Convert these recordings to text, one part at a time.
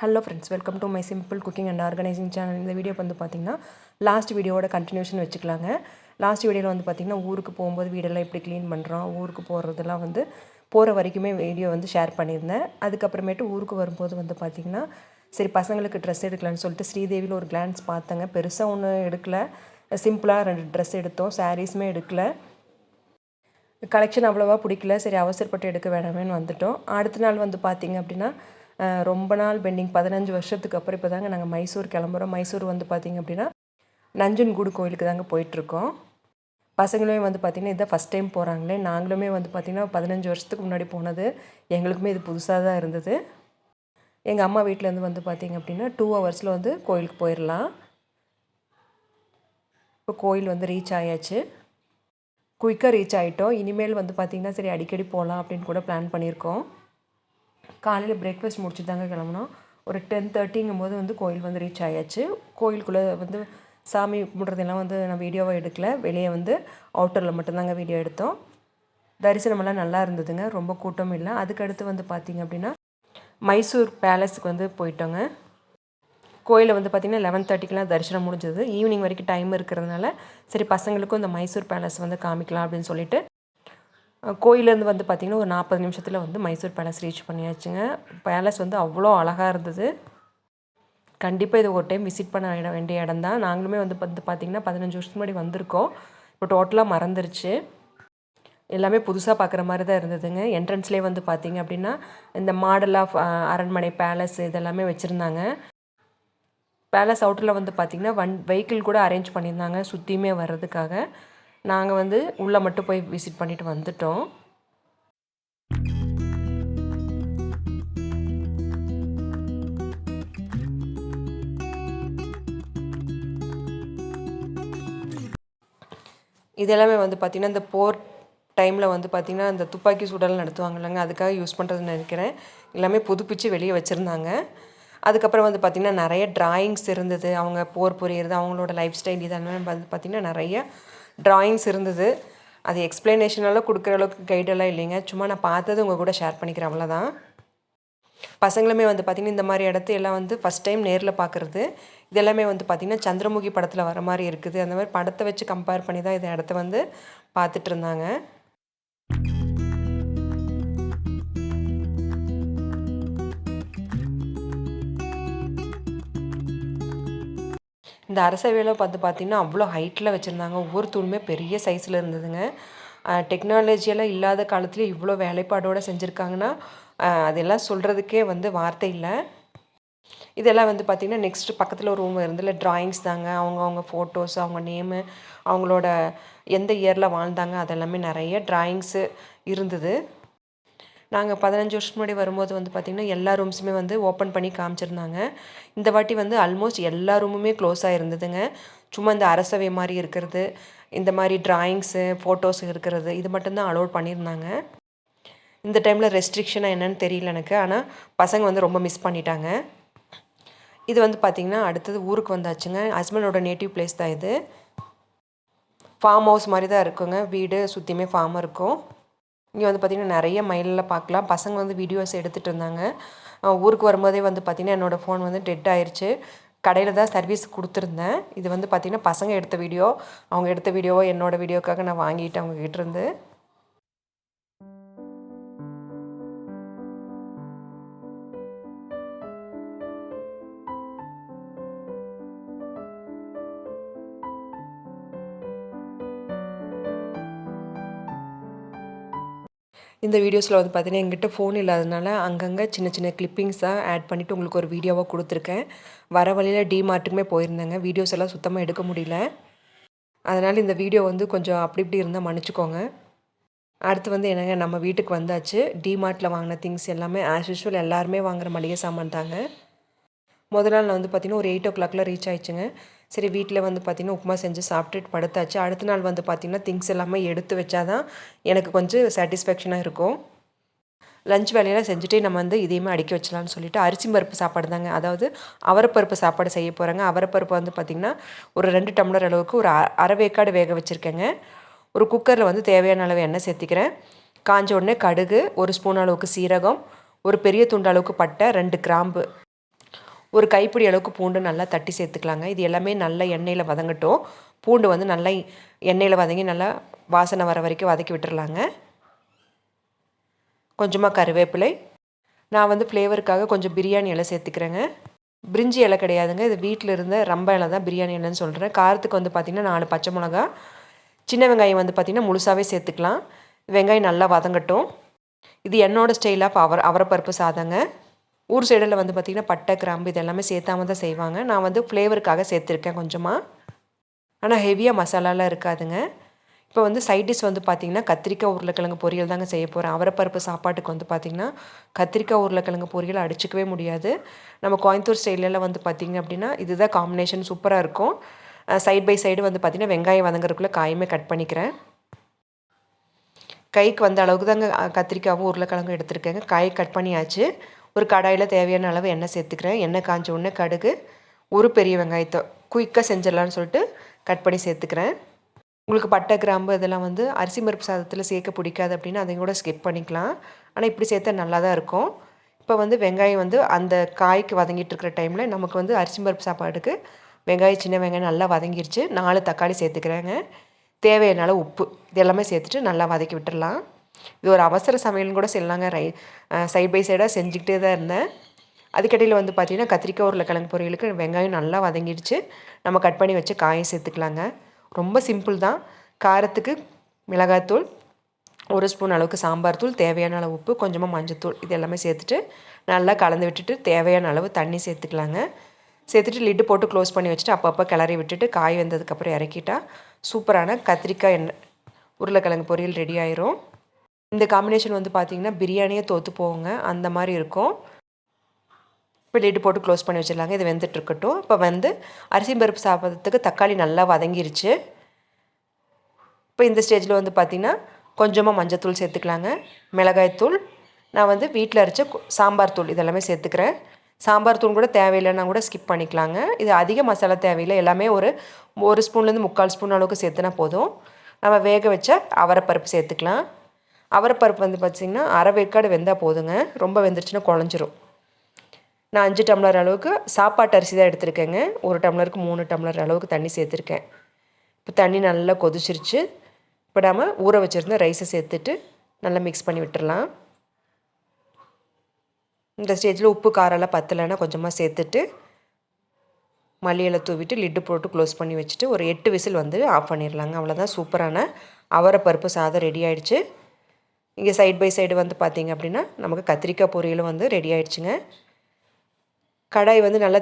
Hello friends welcome to my simple cooking and organising channel இந்த video வந்து பார்த்திங்கன்னா last வீடியோட கண்டினியூஷன் வச்சுக்கலாங்க. லாஸ்ட் வீடியோவில் வந்து பார்த்திங்கன்னா ஊருக்கு போகும்போது வீடெல்லாம் எப்படி க்ளீன் பண்ணுறோம் ஊருக்கு போகிறதெல்லாம் வந்து போகிற வரைக்குமே வீடியோ வந்து ஷேர் பண்ணியிருந்தேன். அதுக்கப்புறமேட்டு ஊருக்கு வரும்போது வந்து பார்த்திங்கன்னா சரி பசங்களுக்கு ட்ரெஸ் எடுக்கலான்னு சொல்லிட்டு ஸ்ரீதேவியில் ஒரு கிளான்ஸ் பார்த்தேங்க. பெருசாக ஒன்றும் எடுக்கல. சிம்பிளாக ரெண்டு ட்ரெஸ் எடுத்தோம். சாரீஸுமே எடுக்கல. கலெக்ஷன் அவ்வளோவா பிடிக்கல. சரி அவசரப்பட்டு எடுக்க வேணாமேன்னு வந்துட்டோம். அடுத்த நாள் வந்து பார்த்திங்க அப்படின்னா ரொம்ப நாள் பெண்டிங் பதினஞ்சு வருஷத்துக்கு அப்புறம் இப்போ தாங்க நாங்கள் மைசூர் கிளம்புறோம். மைசூர் வந்து பார்த்திங்க அப்படின்னா நஞ்சன்கூடு கோயிலுக்கு தாங்க போயிட்டுருக்கோம். பசங்களுமே வந்து பார்த்திங்கன்னா இதான் ஃபஸ்ட் டைம் போகிறாங்களே நாங்களுமே வந்து பார்த்திங்கன்னா பதினஞ்சு வருஷத்துக்கு முன்னாடி போனது. எங்களுக்குமே இது புதுசாக தான் இருந்தது. எங்கள் அம்மா வீட்டிலேருந்து வந்து பார்த்திங்க அப்படின்னா டூ ஹவர்ஸில் வந்து கோயிலுக்கு போயிடலாம் இப்போ கோயில் வந்து ரீச் ஆயாச்சு. குயிக்காக ரீச் ஆகிட்டோம் இனிமேல் வந்து பார்த்திங்கன்னா சரி அடிக்கடி போகலாம் அப்படின்னு கூட பிளான் பண்ணியிருக்கோம். காலையில் பிரேக்ஃபாஸ்ட் முடிச்சுட்டு தாங்க கிளம்புனோம். ஒரு டென் தேர்ட்டிங்கும் போது வந்து கோயில் வந்து ரீச் ஆயாச்சு. கோயிலுக்குள்ளே வந்து சாமி கும்பிட்றதெல்லாம் வந்து நான் வீடியோவாக எடுக்கல. வெளியே வந்து அவுட்டரில் மட்டும்தாங்க வீடியோ எடுத்தோம். தரிசனமெல்லாம் நல்லா இருந்ததுங்க. ரொம்ப கூட்டம் இல்லை. அதுக்கடுத்து வந்து பார்த்திங்க அப்படின்னா மைசூர் பேலஸுக்கு வந்து போயிட்டோங்க. கோயிலில் வந்து பார்த்திங்கன்னா லெவன் தேர்ட்டிக்கெலாம் தரிசனம் முடிஞ்சது. ஈவினிங் வரைக்கும் டைம் இருக்கிறதுனால சரி பசங்களுக்கும் இந்த மைசூர் பேலஸ் வந்து காமிக்கலாம் அப்படின்னு சொல்லிட்டு கோயிலேருந்து வந்து பார்த்திங்கன்னா ஒரு நாற்பது நிமிஷத்தில் வந்து மைசூர் பேலஸ் ரீச் பண்ணியாச்சுங்க. பேலஸ் வந்து அவ்வளோ அழகாக இருந்தது. கண்டிப்பாக இது ஒரு டைம் விசிட் பண்ண இட வேண்டிய இடம் தான். நாங்களுமே வந்து வந்து பார்த்திங்கன்னா பதினஞ்சு வருஷத்துக்கு முன்னாடி வந்திருக்கோம். இப்போ டோட்டலாக மறந்துருச்சு. எல்லாமே புதுசாக பார்க்குற மாதிரி தான் இருந்ததுங்க. என்ட்ரன்ஸ்லேயே வந்து பார்த்திங்க அப்படின்னா இந்த மாடல் ஆஃப் அரண்மனை பேலஸ் இதெல்லாமே வச்சுருந்தாங்க. பேலஸ் அவுட்டரில் வந்து பார்த்திங்கன்னா வன் வெஹிக்கிள் கூட அரேஞ்ச் பண்ணியிருந்தாங்க சுற்றியுமே வர்றதுக்காக. நாங்கள் வந்து உள்ளே மட்டும் போய் விசிட் பண்ணிட்டு வந்துட்டோம். இது எல்லாமே வந்து பார்த்திங்கன்னா இந்த போர் டைமில் வந்து பார்த்திங்கன்னா இந்த துப்பாக்கி சுடல் நடத்துவாங்க இல்லைங்க அதுக்காக யூஸ் பண்ணுறதுன்னு நினைக்கிறேன். எல்லாமே புதுப்பிச்சு வெளியே வச்சுருந்தாங்க. அதுக்கப்புறம் வந்து பார்த்திங்கன்னா நிறைய ட்ராயிங்ஸ் இருந்தது. அவங்க போர் புரியுறது அவங்களோட லைஃப் ஸ்டைல் இதெல்லாம் வந்து பார்த்திங்கன்னா நிறைய ட்ராயிங்ஸ் இருந்தது. அது எக்ஸ்பிளனேஷனெல்லாம் கொடுக்குற அளவுக்கு கைடெல்லாம் இல்லைங்க. சும்மா நான் பார்த்தது உங்கள் கூட ஷேர் பண்ணிக்கிறேன் அவ்வளோதான் பசங்களுமே வந்து பார்த்திங்கன்னா இந்த மாதிரி இடத்த எல்லாம் வந்து ஃபஸ்ட் டைம் நேரில் பார்க்குறது இது எல்லாமே வந்து பார்த்திங்கன்னா சந்திரமுகி படத்தில் வர மாதிரி இருக்குது. அந்த மாதிரி படத்தை வச்சு கம்பேர் பண்ணி தான் இந்த இடத்த வந்து பார்த்துட்டு இருந்தாங்க. இந்த அரசவேலை பார்த்து பார்த்தீங்கன்னா அவ்வளோ ஹைட்டில் வச்சுருந்தாங்க. ஒவ்வொரு தூணுமே பெரிய சைஸில் இருந்ததுங்க. டெக்னாலஜியெல்லாம் இல்லாத காலத்தில் இவ்வளோ வேலைப்பாடோடு செஞ்சுருக்காங்கன்னா அதெல்லாம் சொல்கிறதுக்கே வந்து வார்த்தை இல்லை. இதெல்லாம் வந்து பார்த்திங்கன்னா நெக்ஸ்ட் பக்கத்தில் ஒரு ரூம் இருந்ததில்ல டிராயிங்ஸ் தாங்க. அவங்க அவங்க ஃபோட்டோஸ் அவங்க நேமு அவங்களோட எந்த இயரில் வாழ்ந்தாங்க அதெல்லாமே நிறைய டிராயிங்ஸு இருந்தது. நாங்கள் பதினஞ்சு வருஷம் முன்னாடி வரும்போது வந்து பார்த்திங்கன்னா எல்லா ரூம்ஸுமே வந்து ஓப்பன் பண்ணி காமிச்சிருந்தாங்க. இந்த வாட்டி வந்து ஆல்மோஸ்ட் எல்லா ரூமுமே க்ளோஸாக இருந்ததுங்க. சும்மா இந்த அரசவை மாதிரி இருக்கிறது இந்த மாதிரி ட்ராயிங்ஸு ஃபோட்டோஸ் இருக்கிறது இது மட்டும்தான் அலோட் பண்ணியிருந்தாங்க. இந்த டைமில் ரெஸ்ட்ரிக்ஷனாக என்னன்னு தெரியல எனக்கு. ஆனால் பசங்க வந்து ரொம்ப மிஸ் பண்ணிட்டாங்க. இது வந்து பார்த்திங்கன்னா அடுத்தது ஊருக்கு வந்தாச்சுங்க. ஹஸ்பண்டோட நேட்டிவ் பிளேஸ் தான் இது. ஃபார்ம் ஹவுஸ் மாதிரி தான் இருக்குங்க. வீடு சுற்றியுமே ஃபார்ம் இருக்கும். இங்கே வந்து பார்த்திங்கன்னா நிறைய மயிலில் பார்க்கலாம் பசங்க வந்து வீடியோஸ் எடுத்துகிட்டு இருந்தாங்க. ஊருக்கு வரும்போதே வந்து பார்த்திங்கன்னா என்னோடய ஃபோன் வந்து டெட் ஆயிடுச்சு கடையில் தான் சர்வீஸ் கொடுத்துருந்தேன். இது வந்து பார்த்திங்கன்னா பசங்க எடுத்த வீடியோ அவங்க எடுத்த வீடியோவோ என்னோடய வீடியோக்காக நான் வாங்கிட்டு அவங்கக்கிட்ட இருந்து இந்த வீடியோஸில் வந்து பார்த்தீங்கன்னா எங்கிட்ட ஃபோன் இல்லாதனால அங்கங்கே சின்ன சின்ன கிளிப்பிங்ஸாக ஆட் பண்ணிவிட்டு உங்களுக்கு ஒரு வீடியோவாக கொடுத்துருக்கேன். வர வழியில் டிமார்ட்டுக்குமே போயிருந்தேங்க. வீடியோஸ் எல்லாம் சுத்தமாக எடுக்க முடியல. அதனால் இந்த வீடியோ வந்து கொஞ்சம் அப்படி இப்படி இருந்தால் மன்னிச்சுக்கோங்க. அடுத்து வந்து என்னங்க நம்ம வீட்டுக்கு வந்தாச்சு. டிமார்ட்டில் வாங்கின திங்ஸ் எல்லாமே ஆஸ் யூஷுவல் எல்லாருமே வாங்குற மளிகை சாமான் தாங்க. முதல் நாள் வந்து பார்த்திங்கன்னா ஒரு எயிட் ஓ கிளாக்ல ரீச் ஆயிடுச்சுங்க. சரி வீட்டில் வந்து பார்த்திங்கன்னா உப்புமா செஞ்சு சாப்பிட்டுட்டு படுத்தாச்சு. அடுத்த நாள் வந்து பார்த்திங்கன்னா திங்ஸ் எல்லாமே எடுத்து வச்சாதான் எனக்கு கொஞ்சம் சாட்டிஸ்ஃபேக்ஷனாக இருக்கும். லஞ்ச் வேலையெல்லாம் செஞ்சுட்டு நம்ம வந்து இதையுமே அடுக்கி வச்சலாம்னு சொல்லிட்டு அரிசி பருப்பு சாப்பாடு தாங்க. அதாவது அவரைப்பருப்பு சாப்பாடு செய்ய போகிறாங்க அவரைப்பருப்பு வந்து பார்த்திங்கன்னா ஒரு ரெண்டு டம்ளர் அளவுக்கு ஒரு அ- அரை வேக்காடு வேக வச்சுருக்கேங்க. ஒரு குக்கரில் வந்து தேவையான அளவு எண்ணெய் சேர்த்திக்கிறேன். காஞ்ச உடனே கடுகு ஒரு ஸ்பூன் அளவுக்கு சீரகம் ஒரு பெரிய துண்டு அளவுக்கு பட்டை ரெண்டு கிராம்பு. ஒரு கைப்பிடி அளவுக்கு பூண்டு நல்லா தட்டி சேர்த்துக்கலாங்க. இது எல்லாமே நல்ல எண்ணெயில் வதங்கட்டும். பூண்டு வந்து நல்லா எண்ணெயில் வதங்கி நல்லா வாசனை வர வரைக்கும் வதக்கி விட்டுறலாங்க. கொஞ்சமாக கருவேப்பிலை. நான் வந்து ஃப்ளேவருக்காக கொஞ்சம் பிரியாணி இலை சேர்த்துக்கிறேங்க. பிரிஞ்சி இலை கிடையாதுங்க. இது வீட்டில் இருந்த ரம்ப இலை தான் பிரியாணி இலைன்னு சொல்கிறேன் காரத்துக்கு வந்து பார்த்திங்கன்னா நாலு பச்சை மிளகா. சின்ன வெங்காயம் வந்து பார்த்திங்கன்னா முழுசாகவே சேர்த்துக்கலாம். வெங்காயம் நல்லா வதங்கட்டும். இது என்னோடய ஸ்டைலாக இப்போ அவர் அவரப்பருப்பு சாதங்க. ஊர் சைடில் வந்து பார்த்திங்கன்னா பட்டை கிராம்பு இது எல்லாமே சேர்த்தாம தான் செய்வாங்க. நான் வந்து ஃப்ளேவருக்காக சேர்த்துருக்கேன் கொஞ்சமாக ஆனால் ஹெவியாக மசாலாலாம் இருக்காதுங்க. இப்போ வந்து சைட் டிஷ் வந்து பார்த்திங்கன்னா கத்திரிக்காய் உருளைக்கிழங்கு பொரியல் தாங்க செய்ய போகிறேன் அவரப்பருப்பு சாப்பாட்டுக்கு வந்து பார்த்திங்கன்னா கத்திரிக்காய் உருளைக்கிழங்கு பொரியல் அடிச்சிக்கவே முடியாது. நம்ம கோயம்புத்தூர் ஸ்டைலெல்லாம் வந்து பார்த்திங்க அப்படின்னா இதுதான் காம்பினேஷன் சூப்பராக இருக்கும். சைட் பை சைடு வந்து பார்த்திங்கன்னா வெங்காயம் வதங்குறதுக்குள்ளே காயுமே கட் பண்ணிக்கிறேன். கைக்கு வந்த அளவுக்கு தாங்க கத்திரிக்காவும் உருளைக்கிழங்கும் எடுத்துருக்கேங்க. காய் கட் பண்ணியாச்சு. ஒரு கடாயில் தேவையான அளவு எண்ணெய் சேர்த்துக்கிறேன். எண்ணெய் காஞ்ச உடனே கடுகு ஒரு பெரிய வெங்காயத்தை குயிக்காக செஞ்சிடலான்னு சொல்லிட்டு கட் பண்ணி சேர்த்துக்கிறேன். உங்களுக்கு பட்டை கிராம்பு இதெல்லாம் வந்து அரிசி மறுப்பு சாதத்தில் சேர்க்க பிடிக்காது அப்படின்னா அதையும் கூட ஸ்கிப் பண்ணிக்கலாம். ஆனால் இப்படி சேர்த்தா நல்லா தான் இருக்கும். இப்போ வந்து வெங்காயம் வந்து அந்த காய்க்கு வதங்கிட்டு இருக்கிற டைமில் நமக்கு வந்து அரிசி பருப்பு சாப்பாடுக்கு வெங்காயம் சின்ன வெங்காயம் நல்லா வதங்கிருச்சு. நாலு தக்காளி சேர்த்துக்கிறேங்க. தேவையான உப்பு. இது எல்லாமே சேர்த்துட்டு நல்லா வதக்கி விட்டுடலாம். இது ஒரு அவசர சமையல்னு கூட சொல்லலாங்க ரை சைட் பை சைடாக செஞ்சுக்கிட்டே தான் இருந்தேன். அதுக்கடையில் வந்து பார்த்திங்கன்னா கத்திரிக்காய் உருளைக்கிழங்கு பொரியலுக்கு வெங்காயம் நல்லா வதங்கிடுச்சு. நம்ம கட் பண்ணி வச்சு காயை சேர்த்துக்கலாங்க. ரொம்ப சிம்பிள் தான். காரத்துக்கு மிளகாய்த்தூள் ஒரு ஸ்பூன் அளவுக்கு சாம்பார் தூள் தேவையான அளவு உப்பு கொஞ்சமாக மஞ்சத்தூள் இது எல்லாமே சேர்த்துட்டு நல்லா கலந்து விட்டுட்டு தேவையான அளவு தண்ணி சேர்த்துக்கலாங்க. சேர்த்துட்டு லிட்டு போட்டு க்ளோஸ் பண்ணி வச்சுட்டு அப்பப்போ கிளறி விட்டுட்டு காய் வந்ததுக்கப்புறம் இறக்கிட்டா சூப்பரான கத்திரிக்காய் எண்ணெய் உருளைக்கிழங்கு பொரியல் ரெடி ஆயிரும். இந்த காம்பினேஷன் வந்து பார்த்திங்கன்னா பிரியாணியே தோற்று போவோங்க அந்த மாதிரி இருக்கும். இப்போ லிட்டு போட்டு க்ளோஸ் பண்ணி வச்சிடலாங்க. இது வெந்துட்டுருக்கட்டும். இப்போ வந்து அரிசி பருப்பு சாப்பிட்றதுக்கு தக்காளி நல்லா வதங்கிருச்சு. இப்போ இந்த ஸ்டேஜில் வந்து பார்த்திங்கன்னா கொஞ்சமாக மஞ்சத்தூள் சேர்த்துக்கலாங்க. மிளகாய்த்தூள் நான் வந்து வீட்டில் அரைச்ச சாம்பார் தூள் இதெல்லாமே சேர்த்துக்கிறேன். சாம்பார் தூள் கூட தேவையில்லைன்னா கூட ஸ்கிப் பண்ணிக்கலாங்க. இது அதிக மசாலா தேவையில்லை. எல்லாமே ஒரு ஒரு ஸ்பூன்லேருந்து முக்கால் ஸ்பூன் அளவுக்கு சேர்த்துனா போதும். நம்ம வேக வச்ச அவரைப்பருப்பு சேர்த்துக்கலாம். அவரைப்பருப்பு வந்து பார்த்திங்கன்னா அரை வேக்காடு வெந்தால் போதுங்க. ரொம்ப வெந்துருச்சுன்னா குழஞ்சிரும். நான் அஞ்சு டம்ளர் அளவுக்கு சாப்பாட்டு அரிசி தான் எடுத்திருக்கேங்க. ஒரு டம்ளருக்கு மூணு டம்ளர் அளவுக்கு தண்ணி சேர்த்துருக்கேன். இப்போ தண்ணி நல்லா கொதிச்சிருச்சு. இப்போ நம்ம ஊற வச்சுருந்த ரைஸை சேர்த்துட்டு நல்லா மிக்ஸ் பண்ணி விட்டுடலாம் இந்த ஸ்டேஜில் உப்பு காரெல்லாம் பத்தலைன்னா கொஞ்சமாக சேர்த்துட்டு மல்லியில் தூவிட்டு லிட்டு போட்டு க்ளோஸ் பண்ணி வச்சுட்டு ஒரு எட்டு விசில் வந்து ஆஃப் பண்ணிடலாங்க அவ்வளோதான் சூப்பரான அவரை பருப்பு சாதம் ரெடி ஆகிடுச்சு இங்கே சைட் பை சைடு வந்து பார்த்திங்க அப்படின்னா நமக்கு கத்திரிக்காய் பொரியலும் வந்து ரெடி ஆயிடுச்சுங்க. கடாய் வந்து நல்லா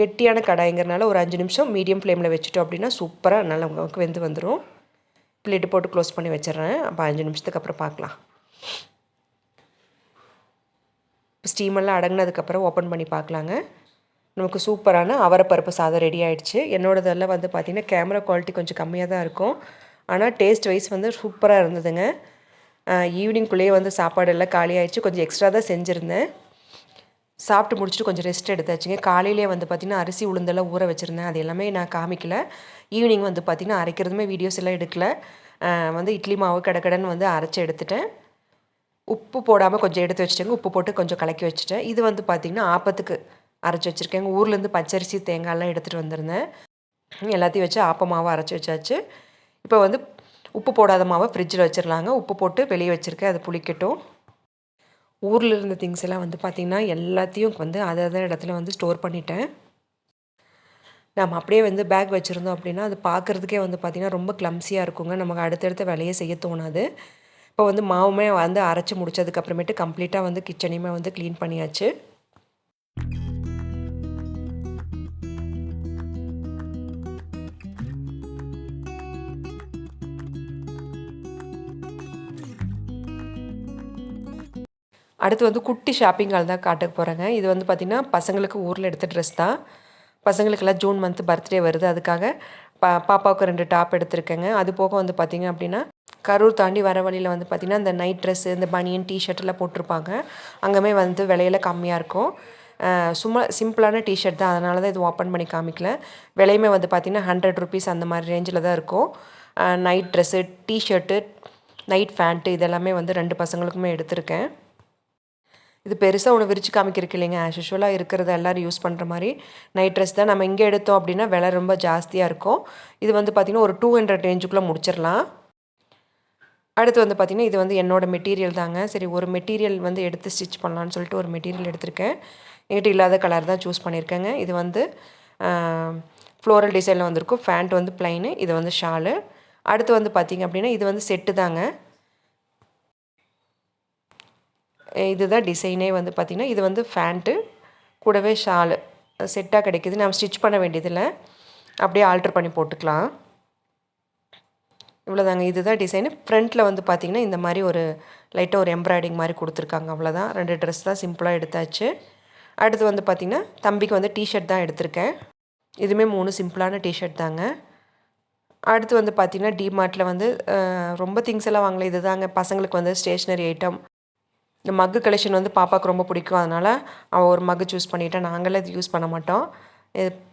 கெட்டியான கடாய்ங்கிறனால ஒரு அஞ்சு நிமிஷம் மீடியம் ஃப்ளேமில் வச்சுட்டோம் அப்படின்னா சூப்பராக நல்லா உங்களுக்கு வெந்து வந்துடும் பிளேட்டு போட்டு க்ளோஸ் பண்ணி வச்சிடுறேன். அப்போ அஞ்சு நிமிஷத்துக்கு அப்புறம் பார்க்கலாம் ஸ்டீமெல்லாம் அடங்கினதுக்கப்புறம் ஓப்பன் பண்ணி பார்க்கலாங்க நமக்கு சூப்பரான அவரைப்பருப்பு சாதம் ரெடி ஆகிடுச்சு என்னோடதெல்லாம் வந்து பார்த்திங்கன்னா கேமரா குவாலிட்டி கொஞ்சம் கம்மியாக தான் இருக்கும். ஆனால் டேஸ்ட் வைஸ் வந்து சூப்பராக இருந்ததுங்க. ஈவினிங்குள்ளேயே வந்து சாப்பாடு எல்லாம் காலி ஆயிடுச்சு கொஞ்சம் எக்ஸ்ட்ரா தான் செஞ்சுருந்தேன். சாப்பிட்டு முடிச்சுட்டு கொஞ்சம் ரெஸ்ட் எடுத்தாச்சுங்க. காலையிலே வந்து பார்த்திங்கன்னா அரிசி உளுந்தெல்லாம் ஊற வச்சுருந்தேன். அது எல்லாமே நான் காமிக்கல. ஈவினிங் வந்து பார்த்திங்கன்னா அரைக்கிறதுமே வீடியோஸ் எல்லாம் எடுக்கல. வந்து இட்லி மாவு கடக்கடன்னு வந்து அரைச்சி எடுத்துட்டேன். உப்பு போடாமல் கொஞ்சம் எடுத்து வச்சுட்டேங்க. உப்பு போட்டு கொஞ்சம் கலக்கி வச்சுட்டேன். இது வந்து பார்த்திங்கன்னா ஆப்பத்துக்கு அரைச்சி வச்சுருக்கேன். ஊர்லேருந்து பச்சரிசி தேங்காயெல்லாம் எடுத்துகிட்டு வந்திருந்தேன். எல்லாத்தையும் வச்சு ஆப்பமாவை அரைச்சி வச்சாச்சு. இப்போ வந்து உப்பு போடாத மாவை ஃப்ரிட்ஜில் வச்சிடலாங்க உப்பு போட்டு வெளியே வச்சுருக்கேன். அது புளிக்கட்டும். ஊரில் இருந்த திங்ஸ் எல்லாம் வந்து பார்த்திங்கன்னா எல்லாத்தையும் வந்து அதை இடத்துல வந்து ஸ்டோர் பண்ணிட்டேன். நம்ம அப்படியே வந்து பேக் வச்சுருந்தோம் அப்படின்னா அது பார்க்குறதுக்கே வந்து பார்த்திங்கன்னா ரொம்ப கிளம்ஸியாக இருக்குங்க. நமக்கு அடுத்தடுத்த வேலையை செய்ய தோணாது. இப்போ வந்து மாவுமே வந்து அரைச்சி முடிச்சதுக்கப்புறமேட்டு கம்ப்ளீட்டாக வந்து கிச்சனையுமே வந்து க்ளீன் பண்ணியாச்சு. அடுத்து வந்து குட்டி ஷாப்பிங் ஹால் தான் காட்ட போகிறேங்க இது வந்து பார்த்திங்கன்னா பசங்களுக்கு ஊரில் எடுத்த ட்ரெஸ் தான். பசங்களுக்கெல்லாம் ஜூன் மந்த் பர்த்டே வருது. அதுக்காக பா பாப்பாவுக்கு ரெண்டு டாப் எடுத்திருக்கேங்க. அது போக வந்து பார்த்திங்க அப்படின்னா கரூர் தாண்டி வர வழியில் வந்து பார்த்திங்கன்னா இந்த நைட் ட்ரெஸ்ஸு இந்த பனியன் டிஷர்ட்லாம் போட்டிருப்பாங்க. அங்கேமே வந்து விலையில கம்மியாக இருக்கும். சும்மா சிம்பிளான டிஷர்ட் தான். அதனால தான் இது ஓப்பன் பண்ணி காமிக்கல. விலையுமே வந்து பார்த்திங்கன்னா ஹண்ட்ரட் ருபீஸ் அந்த மாதிரி ரேஞ்சில் தான் இருக்கும். Night dress t shirt night pant இதெல்லாமே வந்து ரெண்டு பசங்களுக்குமே எடுத்திருக்கேன். இது பெருசாக ஒன்று விரித்து காமிக்கிறக்கு இல்லைங்க. ஆஸ் யூஷுவலாக இருக்கிறத எல்லோரும் யூஸ் பண்ணுற மாதிரி நைட் ட்ரெஸ் தான் நம்ம இங்கே எடுத்தோம் அப்படின்னா விலை ரொம்ப ஜாஸ்தியாக இருக்கும். இது வந்து பார்த்திங்கன்னா ஒரு டூ ஹண்ட்ரட் ரேஞ்சுக்குள்ளே முடிச்சிடலாம். அடுத்து வந்து பார்த்திங்கன்னா இது வந்து என்னோடய மெட்டீரியல் தாங்க. சரி ஒரு மெட்டீரியல் வந்து எடுத்து ஸ்டிச் பண்ணலான்னு சொல்லிட்டு ஒரு மெட்டீரியல் எடுத்திருக்கேன். என்கிட்ட இல்லாத கலர் தான் சூஸ் பண்ணியிருக்கேங்க இது வந்து ஃப்ளோரல் டிசைனில் வந்திருக்கும். ஃபேண்ட் வந்து ப்ளைனு இது வந்து ஷாலு அடுத்து வந்து பார்த்திங்க அப்படின்னா இது வந்து செட்டு தாங்க. இதுதான் டிசைனே வந்து பார்த்திங்கன்னா இது வந்து ஃபேண்ட்டு கூடவே ஷாலு செட்டாக கிடைக்கிது. நம்ம ஸ்டிச் பண்ண வேண்டியதில்லை. அப்படியே ஆல்ட்ரு பண்ணி போட்டுக்கலாம். இவ்வளோதாங்க இதுதான் டிசைனு ஃப்ரண்ட்டில் வந்து பார்த்திங்கன்னா இந்த மாதிரி ஒரு லைட்டாக ஒரு எம்ப்ராய்டிங் மாதிரி கொடுத்துருக்காங்க. அவ்வளோதான் ரெண்டு ட்ரெஸ் தான் சிம்பிளாக எடுத்தாச்சு. அடுத்து வந்து பார்த்திங்கன்னா தம்பிக்கு வந்து டிஷர்ட் தான் எடுத்திருக்கேன். இதுவுமே மூணு சிம்பிளான டிஷர்ட் தாங்க. அடுத்து வந்து பார்த்திங்கன்னா டிமார்ட்டில் வந்து ரொம்ப திங்ஸ் எல்லாம் வாங்கல. இது தாங்க பசங்களுக்கு வந்து ஸ்டேஷ்னரி ஐட்டம் இந்த மக்கு கலெக்ஷன் வந்து பாப்பாவுக்கு ரொம்ப பிடிக்கும். அதனால் அவள் ஒரு மக்கு சூஸ் பண்ணிவிட்டேன் நாங்களே இது யூஸ் பண்ண மாட்டோம்.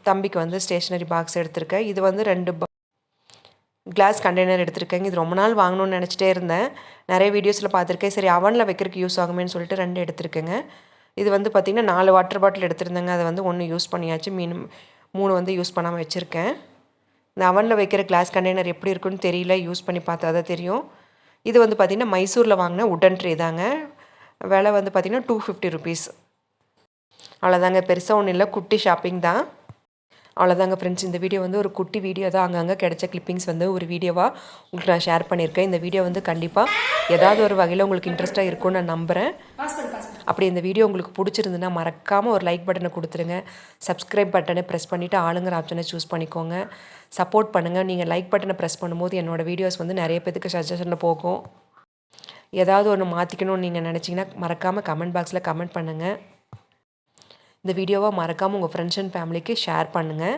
தம்பிக்கு வந்து ஸ்டேஷ்னரி பாக்ஸ் எடுத்திருக்கேன். இது வந்து ரெண்டு கிளாஸ் கண்டெய்னர் எடுத்திருக்கேங்க. இது ரொம்ப நாள் வாங்கணும்னு நினச்சிட்டே இருந்தேன். நிறைய வீடியோஸில் பார்த்துருக்கேன். சரி அவனில் வைக்கிறதுக்கு யூஸ் ஆகுமேன்னு சொல்லிட்டு ரெண்டு எடுத்திருக்கேங்க. இது வந்து பார்த்திங்கன்னா நாலு வாட்டர் பாட்டில் எடுத்திருந்தேங்க. அதை வந்து ஒன்று யூஸ் பண்ணியாச்சு. மீன் மூணு வந்து யூஸ் பண்ணாமல் வச்சுருக்கேன். இந்த அவனில் வைக்கிற கிளாஸ் கண்டெய்னர் எப்படி இருக்குன்னு தெரியல. யூஸ் பண்ணி பார்த்தா தான் தெரியும். இது வந்து பார்த்திங்கன்னா மைசூரில் வாங்கின உடன் ட்ரே தாங்க. விலை வந்து பார்த்திங்கன்னா டூ ஃபிஃப்டி ருபீஸ் அவ்வளோதாங்க பெருசாக ஒன்றும் இல்லை. குட்டி ஷாப்பிங் தான். அவ்வளோதாங்க ஃப்ரெண்ட்ஸ் இந்த வீடியோ வந்து ஒரு குட்டி வீடியோ தான். அங்கங்கே கிடைச்ச கிளிப்பிங்ஸ் வந்து ஒரு வீடியோவாக உங்களுக்கு நான் ஷேர் பண்ணியிருக்கேன். இந்த வீடியோ வந்து கண்டிப்பாக ஏதாவது ஒரு வகையில் உங்களுக்கு இன்ட்ரெஸ்ட்டாக இருக்கும்னு நான் நம்புகிறேன் அப்படி இந்த வீடியோ உங்களுக்கு பிடிச்சிருந்துன்னா மறக்காமல் ஒரு லைக் பட்டனை கொடுத்துருங்க. சப்ஸ்கிரைப் பட்டனை ப்ரெஸ் பண்ணிவிட்டு ஆளுங்கிற ஆப்ஷனை சூஸ் பண்ணிக்கோங்க. சப்போர்ட் பண்ணுங்கள் நீங்கள் லைக் பட்டனை ப்ரெஸ் பண்ணும்போது என்னோடய வீடியோஸ் வந்து நிறைய பேத்துக்கு சஜஷனில் போகும். ஏதாவது ஒன்று மாற்றிக்கணும்னு நீங்கள் நினச்சிங்கன்னா மறக்காமல் கமெண்ட் பாக்ஸில் கமெண்ட் பண்ணுங்கள் இந்த வீடியோவை மறக்காமல் உங்கள் ஃப்ரெண்ட்ஸ் அண்ட் ஃபேமிலிக்கு ஷேர் பண்ணுங்கள்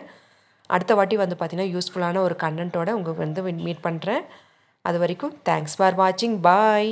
அடுத்த வாட்டி வந்து பார்த்திங்கன்னா யூஸ்ஃபுல்லான ஒரு கண்டென்ட்டோட உங்களுக்கு வந்து மீட் பண்ணுறேன் அது வரைக்கும் தேங்க்ஸ் ஃபார் வாட்சிங் பாய்